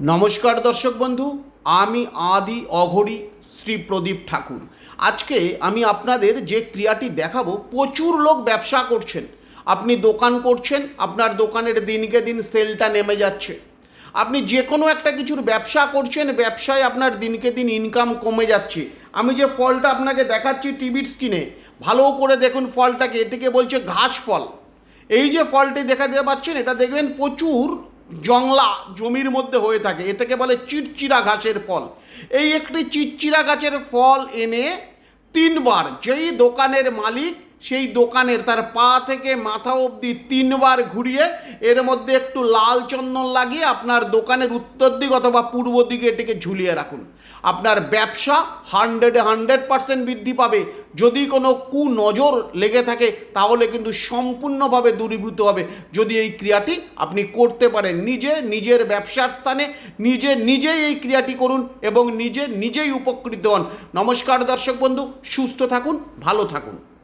নমস্কার দর্শক বন্ধু, আমি আদি অঘরি শ্রী প্রদীপ ঠাকুর। আজকে আমি আপনাদের যে ক্রিয়াটি দেখাবো, প্রচুর লোক ব্যবসা করছেন। আপনি দোকান করছেন, আপনার দোকানের দিনকে দিন সেলটা নেমে যাচ্ছে। আপনি যে কোনো একটা কিছুর ব্যবসা করছেন, ব্যবসায় আপনার দিনকে দিন ইনকাম কমে যাচ্ছে। আমি যে ফলটা আপনাকে দেখাচ্ছি টিভির স্ক্রিনে ভালো করে দেখুন ফলটাকে, এটিকে বলছে ঘাস ফল। এই যে ফলটি দেখা দিতে পাচ্ছেন, এটা দেখবেন প্রচুর জংলা জমির মধ্যে হয়ে থাকে। এটাকে বলে চিটচিরা গাছের ফল। এই একটি চিটচিরা গাছের ফল এনে তিনবার যেই দোকানের মালিক সেই দোকানের তার পা থেকে মাথা অবধি তিনবার ঘুরিয়ে এর মধ্যে একটু লাল চন্দন লাগিয়ে আপনার দোকানের উত্তর দিক অথবা পূর্ব দিকে এটিকে ঝুলিয়ে রাখুন। আপনার ব্যবসা হান্ড্রেডে হান্ড্রেড পার্সেন্ট বৃদ্ধি পাবে। যদি কোনো কু নজর লেগে থাকে, তাহলে কিন্তু সম্পূর্ণভাবে দূরীভূত হবে। যদি এই ক্রিয়াটি আপনি করতে পারেন, নিজে নিজের ব্যবসার স্থানে নিজে নিজেই এই ক্রিয়াটি করুন এবং নিজে নিজেই উপকৃত হন। নমস্কার দর্শক বন্ধু, সুস্থ থাকুন, ভালো থাকুন।